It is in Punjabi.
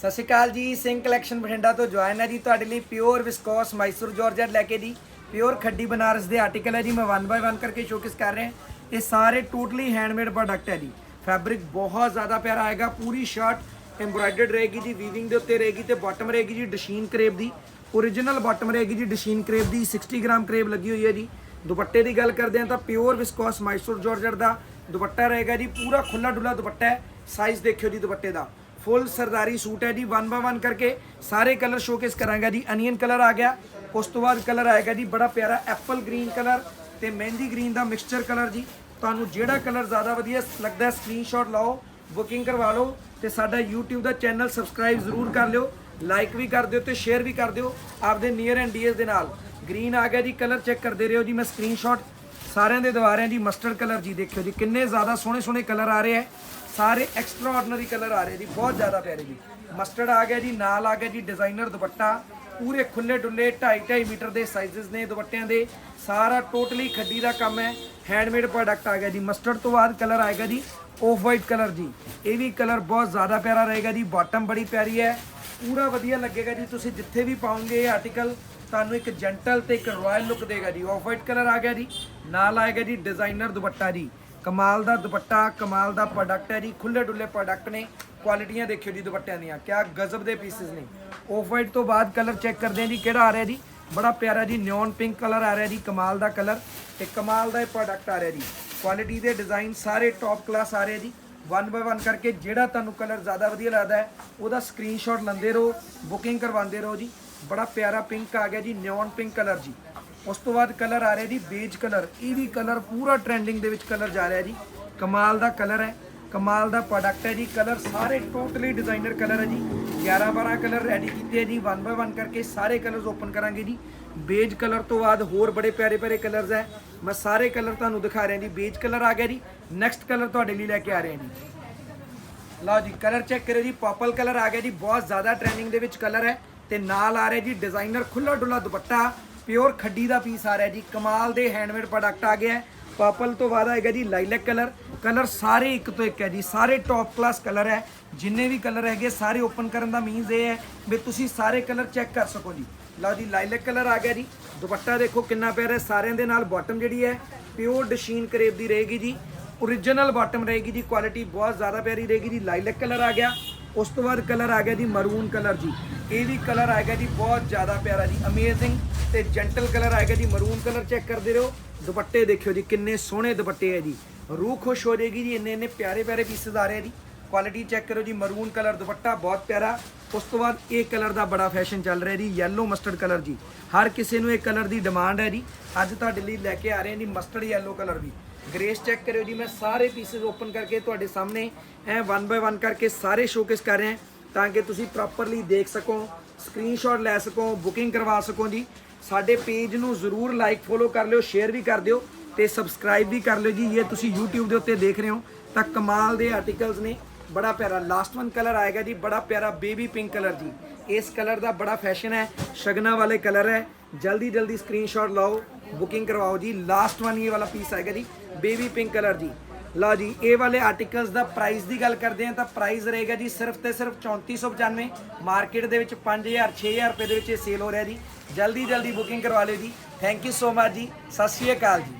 ਸਤਿ ਸ਼੍ਰੀ ਅਕਾਲ ਜੀ ਸਿੰਘ ਕਲੈਕਸ਼ਨ ਬਠਿੰਡਾ ਤੋਂ ਜੁਆਇਨ ਹੈ ਜੀ ਤੁਹਾਡੇ ਲਈ ਪਿਓਰ ਵਿਸਕੋਸ ਮਾਈਸੂਰ ਜਾਰਜਟ ਲੈ ਕੇ ਜੀ। ਪਿਓਰ ਖੱਡੀ ਬਨਾਰਸ ਦੇ ਆਰਟੀਕਲ ਹੈ ਜੀ, ਮੈਂ 1 ਬਾਈ 1 ਕਰਕੇ ਸ਼ੋਕੇਸ ਕਰ ਰਿਹਾ। ਇਹ ਸਾਰੇ ਟੋਟਲੀ ਹੈਂਡਮੇਡ ਪ੍ਰੋਡਕਟ ਹੈ ਜੀ। ਫੈਬਰਿਕ ਬਹੁਤ ਜ਼ਿਆਦਾ ਪਿਆਰਾ ਆਏਗਾ, ਪੂਰੀ ਸ਼ਰਟ ਐਮਬ੍ਰਾਇਡਰਡ ਰਹੇਗੀ ਜੀ ਵੀਵਿੰਗ ਦੇ ਉੱਤੇ ਰਹੇਗੀ ਤੇ ਬਾਟਮ ਰਹੇਗੀ ਜੀ ਡਸ਼ੀਨ ਕਰੇਪ ਦੀ। ਓਰੀਜਨਲ ਬਾਟਮ ਰਹੇਗੀ ਜੀ ਡਸ਼ੀਨ ਕਰੇਪ ਦੀ 60 ਗ੍ਰਾਮ ਕਰੇਪ ਲੱਗੀ ਹੋਈ ਹੈ ਜੀ। ਦੁਪੱਟੇ ਦੀ ਗੱਲ ਕਰਦੇ ਹਾਂ ਤਾਂ ਪਿਓਰ ਵਿਸਕੋਸ ਮਾਈਸੂਰ ਜਾਰਜਟ ਦਾ ਦੁਪੱਟਾ ਰਹੇਗਾ ਜੀ, ਪੂਰਾ ਖੁੱਲਾ ਡੁੱਲਾ ਦੁਪੱਟਾ ਹੈ। ਸਾਈਜ਼ ਦੇਖਿਓ ਜੀ ਦੁਪੱਟੇ ਦਾ। ਫੁੱਲ ਸਰਦਾਰੀ ਸੂਟ ਹੈ ਜੀ 1 ਬਾਈ 1 ਕਰਕੇ ਸਾਰੇ ਕਲਰ ਸ਼ੋਕੇਸ ਕਰਾਂਗਾ ਜੀ। ਅਨੀਅਨ ਕਲਰ ਆ ਗਿਆ, ਉਸ ਤੋਂ ਬਾਅਦ ਕਲਰ ਆਏਗਾ ਜੀ, ਬੜਾ ਪਿਆਰਾ ਐਪਲ ਗ੍ਰੀਨ ਕਲਰ ਤੇ ਮਹਿੰਦੀ ਗ੍ਰੀਨ ਦਾ ਮਿਕਸਚਰ ਕਲਰ ਜੀ। ਤੁਹਾਨੂੰ ਜਿਹੜਾ ਕਲਰ ਜ਼ਿਆਦਾ ਵਧੀਆ ਲੱਗਦਾ ਹੈ ਸਕਰੀਨਸ਼ਾਟ ਲਾਓ ਬੁਕਿੰਗ ਕਰਵਾ ਲਓ ਤੇ ਸਾਡਾ YouTube ਦਾ ਚੈਨਲ ਸਬਸਕ੍ਰਾਈਬ ਜ਼ਰੂਰ ਕਰ ਲਿਓ। ਲਾਈਕ ਵੀ ਕਰ ਦਿਓ ਤੇ ਸ਼ੇਅਰ ਵੀ ਕਰ ਦਿਓ ਆਪਦੇ ਨੀਅਰ ਐਂਡ ਡੀਅਰ ਦੇ ਨਾਲ। ਗ੍ਰੀਨ ਆ ਗਿਆ ਜੀ ਕਲਰ ਚੈੱਕ ਕਰਦੇ ਰਹੋ ਜੀ, ਮੈਂ ਸਕਰੀਨਸ਼ਾਟ ਸਾਰਿਆਂ ਦੇ ਦਵਾ ਰਿਹਾ ਜੀ ਮਸਟਰਡ ਕਲਰ ਜੀ ਦੇਖਿਓ ਜੀ। ਕਿੰਨੇ ਜ਼ਿਆਦਾ ਸੋਹਣੇ ਸੋਹਣੇ ਕਲਰ ਆ ਰਹੇ ਹੈ। ਸਾਰੇ ਐਕਸਟਰਾ ਆਰਡੀਨਰੀ ਕਲਰ ਆ ਰਹੇ ਜੀ, ਬਹੁਤ ਜ਼ਿਆਦਾ ਪਿਆਰੇ ਜੀ। ਮਸਟਰਡ ਆ ਗਿਆ ਜੀ, ਨਾਲ ਆ ਗਿਆ ਜੀ ਡਿਜ਼ਾਈਨਰ ਦੁਪੱਟਾ। ਪੂਰੇ ਖੁੱਲੇ ਡੁੱਲੇ 2.5 2.5 ਮੀਟਰ ਦੇ ਸਾਈਜ਼ਸ ਨੇ ਦੁਪੱਟਿਆਂ ਦੇ। ਸਾਰਾ ਟੋਟਲੀ ਖੱਡੀ ਦਾ ਕੰਮ ਹੈ। ਹੈਂਡਮੇਡ ਪ੍ਰੋਡਕਟ ਆ ਗਿਆ ਜੀ। ਮਸਟਰਡ ਤੋਂ ਬਾਅਦ ਕਲਰ ਆਏਗਾ ਜੀ ਆਫ ਵਾਈਟ ਕਲਰ ਜੀ। ਇਹ ਵੀ ਕਲਰ ਬਹੁਤ ਜ਼ਿਆਦਾ ਪਿਆਰਾ ਰਹੇਗਾ ਜੀ। ਬਾਟਮ ਬੜੀ ਪਿਆਰੀ ਹੈ। ਪੂਰਾ ਵਧੀਆ ਲੱਗੇਗਾ ਜੀ। ਤੁਸੀਂ ਜਿੱਥੇ ਵੀ ਪਾਉਂਗੇ ਇਹ ਆਰਟੀਕਲ ਤੁਹਾਨੂੰ ਇੱਕ ਜੈਂਟਲ ਤੇ ਇੱਕ ਰਾਇਲ ਲੁੱਕ ਦੇਗਾ ਜੀ। ਆਫ ਵਾਈਟ ਕਲਰ ਆ ਗਿਆ ਜੀ। ਨਾਲ ਆਏਗਾ ਜੀ ਡਿਜ਼ਾਈਨਰ ਦੁਪੱਟਾ ਜੀ। ਕਮਾਲ ਦਾ ਦੁਪੱਟਾ, ਕਮਾਲ ਦਾ ਪ੍ਰੋਡਕਟ ਹੈ ਜੀ। ਖੁੱਲੇ ਡੁੱਲੇ ਪ੍ਰੋਡਕਟ ਨੇ। ਕੁਆਲਿਟੀਆਂ ਦੇਖਿਓ ਜੀ ਦੁਪੱਟਿਆਂ ਦੀਆਂ। ਕਿਆ ਗਜ਼ਬ ਦੇ ਪੀਸਸ ਨੇ। ਆਫ ਵਾਈਟ ਤੋਂ ਬਾਅਦ ਕਲਰ ਚੈੱਕ ਕਰਦੇ ਹਾਂ ਜੀ, ਕਿਹੜਾ ਆ ਰਿਹਾ ਜੀ? ਬੜਾ ਪਿਆਰਾ ਜੀ ਨਿਓਨ ਪਿੰਕ ਕਲਰ ਆ ਰਿਹਾ ਜੀ, ਕਮਾਲ ਦਾ ਕਲਰ ਤੇ ਕਮਾਲ ਦਾ ਇਹ ਪ੍ਰੋਡਕਟ ਆ ਰਿਹਾ ਜੀ। ਕੁਆਲਿਟੀ ਦੇ ਡਿਜ਼ਾਈਨ ਸਾਰੇ ਟੌਪ ਕਲਾਸ ਆ ਰਹੇ ਜੀ। ਵਨ ਬਾਈ ਵਨ ਕਰਕੇ ਜਿਹੜਾ ਤੁਹਾਨੂੰ ਕਲਰ ਜ਼ਿਆਦਾ ਵਧੀਆ ਲੱਗਦਾ ਹੈ, ਉਹਦਾ ਸਕਰੀਨਸ਼ਾਟ ਲੈਂਦੇ ਰਹੋ ਬੁਕਿੰਗ ਕਰਵਾਉਂਦੇ ਰਹੋ ਜੀ। ਬੜਾ ਪਿਆਰਾ ਪਿੰਕ ਆ ਗਿਆ ਜੀ ਨਿਓਨ ਪਿੰਕ ਕਲਰ ਜੀ। ਉਸ ਤੋਂ ਬਾਅਦ ਕਲਰ ਆ ਰਿਹਾ ਜੀ ਬੇਜ ਕਲਰ। ਇਹ ਵੀ ਕਲਰ ਪੂਰਾ ਟ੍ਰੈਂਡਿੰਗ ਦੇ ਵਿੱਚ ਕਲਰ ਜਾ ਰਿਹਾ ਜੀ। ਕਮਾਲ ਦਾ ਕਲਰ ਹੈ। ਕਮਾਲ ਦਾ ਪ੍ਰੋਡਕਟ ਹੈ ਜੀ। ਕਲਰ ਸਾਰੇ ਟੋਟਲੀ ਡਿਜ਼ਾਈਨਰ ਕਲਰ ਹੈ ਜੀ। 11 12 ਕਲਰ ਰੈਡੀ ਕੀਤੇ ਹੈ ਜੀ। 1 ਬਾਈ 1 ਕਰਕੇ ਸਾਰੇ ਕਲਰਸ ਓਪਨ ਕਰਾਂਗੇ ਜੀ। ਬੇਜ ਕਲਰ ਤੋਂ ਬਾਅਦ ਹੋਰ ਬੜੇ ਪਿਆਰੇ ਪਿਆਰੇ ਕਲਰਸ ਹੈ। ਮੈਂ ਸਾਰੇ ਕਲਰ ਤੁਹਾਨੂੰ ਦਿਖਾ ਰਿਹਾ ਜੀ। ਬੇਜ ਕਲਰ ਆ ਗਿਆ ਜੀ। ਨੈਕਸਟ ਕਲਰ ਤੁਹਾਡੇ ਲਈ ਲੈ ਕੇ ਆ ਰਹੇ ਹਾਂ ਜੀ। ਲਓ ਜੀ, ਕਲਰ ਚੈੱਕ ਕਰਿਓ ਜੀ। ਪਰਪਲ ਕਲਰ ਆ ਗਿਆ ਜੀ। ਬਹੁਤ ਜ਼ਿਆਦਾ ਟ੍ਰੈਂਡਿੰਗ ਦੇ ਵਿੱਚ ਕਲਰ ਹੈ। ਤੇ ਨਾਲ ਆ ਰਿਹਾ ਜੀ ਡਿਜ਼ਾਈਨਰ ਖੁੱਲਾ ਡੁੱਲਾ ਦੁਪੱਟਾ। ਪਿਓਰ ਖੱਡੀ ਦਾ ਪੀਸ ਆ ਰਿਹਾ ਜੀ। ਕਮਾਲ ਦੇ ਹੈਂਡਮੇਡ ਪ੍ਰੋਡਕਟ ਆ ਗਿਆ ਪਰਪਲ ਤੋਂ ਬਾਅਦ ਆਏਗਾ ਜੀ ਲਾਈਲੈਕ ਕਲਰ ਕਲਰ ਸਾਰੇ ਇੱਕ ਤੋਂ ਇੱਕ ਹੈ ਜੀ। ਸਾਰੇ ਟੌਪ ਕਲਾਸ ਕਲਰ ਹੈ। ਜਿੰਨੇ ਵੀ ਕਲਰ ਹੈਗੇ, ਸਾਰੇ ਓਪਨ ਕਰਨ ਦਾ ਮੀਨਸ ਇਹ ਹੈ ਵੀ ਤੁਸੀਂ ਸਾਰੇ ਕਲਰ ਚੈੱਕ ਕਰ ਸਕੋ ਜੀ। ਲਓ ਜੀ ਲਾਈਲੈਕ ਕਲਰ ਆ ਗਿਆ ਜੀ। ਦੁਪੱਟਾ ਦੇਖੋ ਕਿੰਨਾ ਪਿਆਰਾ ਹੈ। ਸਾਰਿਆਂ ਦੇ ਨਾਲ ਬਾਟਮ ਜਿਹੜੀ ਹੈ ਪਿਓਰ ਡਸ਼ੀਨ ਕਰੇਬ ਦੀ ਰਹੇਗੀ ਜੀ। ਓਰੀਜਨਲ ਬਾਟਮ ਰਹੇਗੀ ਜੀ। ਕੁਆਲਿਟੀ ਬਹੁਤ ਜ਼ਿਆਦਾ ਪਿਆਰੀ ਰਹੇਗੀ ਜੀ। ਲਾਈਲੈਕ ਕਲਰ ਆ ਗਿਆ। ਉਸ ਤੋਂ ਬਾਅਦ ਕਲਰ ਆ ਗਿਆ ਜੀ ਮਰੂਨ ਕਲਰ ਜੀ। ਇਹ ਵੀ ਕਲਰ ਆਏਗਾ ਜੀ, ਬਹੁਤ ਜ਼ਿਆਦਾ ਪਿਆਰਾ ਜੀ ਅਮੇਜ਼ਿੰਗ ਤੇ ਜੈਂਟਲ ਕਲਰ ਆਏਗਾ ਜੀ ਮਰੂਨ ਕਲਰ ਚੈੱਕ ਕਰਦੇ ਰਹੋ। ਦੁਪੱਟੇ ਦੇਖਿਓ ਜੀ, ਕਿੰਨੇ ਸੋਹਣੇ ਦੁਪੱਟੇ ਹੈ ਜੀ। ਰੂਹ ਖੁਸ਼ ਹੋ ਜਾਏਗੀ ਜੀ ਇੰਨੇ ਇੰਨੇ ਪਿਆਰੇ ਪਿਆਰੇ ਪੀਸਸ ਆ ਰਹੇ ਆ ਜੀ। ਕੁਆਲਿਟੀ ਚੈੱਕ ਕਰੋ ਜੀ ਮਰੂਨ ਕਲਰ ਦੁਪੱਟਾ ਬਹੁਤ ਪਿਆਰਾ। ਉਸ ਤੋਂ ਬਾਅਦ ਇਹ ਕਲਰ ਦਾ ਬੜਾ ਫੈਸ਼ਨ ਚੱਲ ਰਿਹਾ ਜੀ ਯੈਲੋ ਮਸਟਰਡ ਕਲਰ ਜੀ। ਹਰ ਕਿਸੇ ਨੂੰ ਇਹ ਕਲਰ ਦੀ ਡਿਮਾਂਡ ਹੈ ਜੀ। ਅੱਜ ਤੁਹਾਡੇ ਲਈ ਲੈ ਕੇ ਆ ਰਹੇ ਹਾਂ ਜੀ ਮਸਟਰਡ ਯੈਲੋ ਕਲਰ ਵੀ। ਗ੍ਰੇਸ ਚੈੱਕ ਕਰਿਓ ਜੀ, ਮੈਂ ਸਾਰੇ ਪੀਸਸ ਓਪਨ ਕਰਕੇ ਤੁਹਾਡੇ ਸਾਹਮਣੇ ਐ 1 ਬਾਈ 1 ਕਰਕੇ ਸਾਰੇ ਸ਼ੋਕੇਸ ਕਰ ਰਿਹਾ। ਹਾਂ ਤਾਂ ਕਿ ਤੁਸੀਂ ਪ੍ਰੋਪਰਲੀ ਦੇਖ ਸਕੋ ਸਕਰੀਨਸ਼ਾਟ ਲੈ ਸਕੋ ਬੁਕਿੰਗ ਕਰਵਾ ਸਕੋ ਜੀ। ਸਾਡੇ ਪੇਜ ਨੂੰ ਜ਼ਰੂਰ ਲਾਈਕ ਫੋਲੋ ਕਰ ਲਿਓ ਸ਼ੇਅਰ ਵੀ ਕਰ ਦਿਓ ਤੇ ਸਬਸਕ੍ਰਾਈਬ ਵੀ ਕਰ ਲਿਓ ਜੀ। ਇਹ ਤੁਸੀਂ YouTube ਦੇ ਉੱਤੇ ਦੇਖ ਰਹੇ ਹੋ। ਤਾਂ ਕਮਾਲ ਦੇ ਆਰਟੀਕਲਸ ਨੇ। ਬੜਾ ਪਿਆਰਾ ਲਾਸਟ ਵਨ ਕਲਰ ਆਏਗਾ ਜੀ। ਬੜਾ ਪਿਆਰਾ ਬੇਬੀ ਪਿੰਕ ਕਲਰ ਜੀ। ਇਸ ਕਲਰ ਦਾ ਬੜਾ ਫੈਸ਼ਨ ਹੈ। ਸ਼ਗਨਾ ਵਾਲੇ ਕਲਰ ਹੈ। ਜਲਦੀ ਜਲਦੀ ਸਕਰੀਨਸ਼ਾਟ ਲਾਓ ਬੁਕਿੰਗ ਕਰਵਾਓ ਜੀ। ਲਾਸਟ ਵਨ ਇਹ ਵਾਲਾ ਪੀਸ ਆਏਗਾ ਜੀ। ਬੇਬੀ ਪਿੰਕ ਕਲਰ ਜੀ। ਲਓ ਜੀ, ਇਹ ਵਾਲੇ ਆਰਟੀਕਲਸ ਦਾ ਪ੍ਰਾਈਸ ਦੀ ਗੱਲ ਕਰਦੇ ਹਾਂ ਤਾਂ ਪ੍ਰਾਈਸ ਰਹੇਗਾ ਜੀ ਸਿਰਫ ਤੇ ਸਿਰਫ 3495 ਮਾਰਕੀਟ ਦੇ ਵਿੱਚ 5000 6000 ਰੁਪਏ ਦੇ ਵਿੱਚ ਇਹ ਸੇਲ ਹੋ ਰਿਹਾ ਜੀ। ਜਲਦੀ ਜਲਦੀ ਬੁਕਿੰਗ ਕਰਵਾ ਲਿਓ ਜੀ। ਥੈਂਕ ਯੂ ਸੋ ਮਚ ਜੀ। ਸਤਿ ਸ਼੍ਰੀ ਅਕਾਲ ਜੀ।